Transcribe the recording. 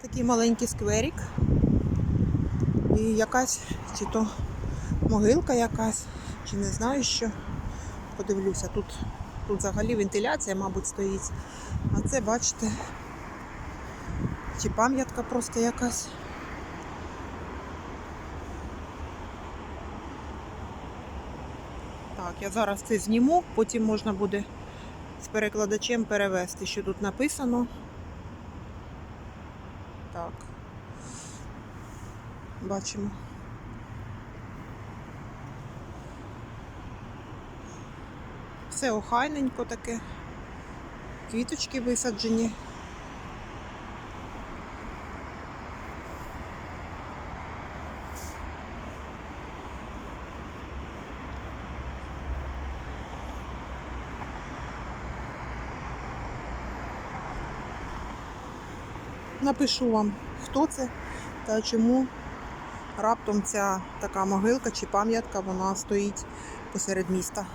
Такий маленький скверик. І якась, чи то могилка якась, чи не знаю що. Подивлюся, тут, тут взагалі вентиляція, мабуть, стоїть. А це, бачите, чи пам'ятка просто якась. Так, я зараз це зніму, потім можна буде з перекладачем перевести, що тут написано. Так. Бачимо. Все охайненько таке. Квіточки висаджені. Напишу вам, хто це та чому раптом ця така могилка чи пам'ятка вона стоїть посеред міста.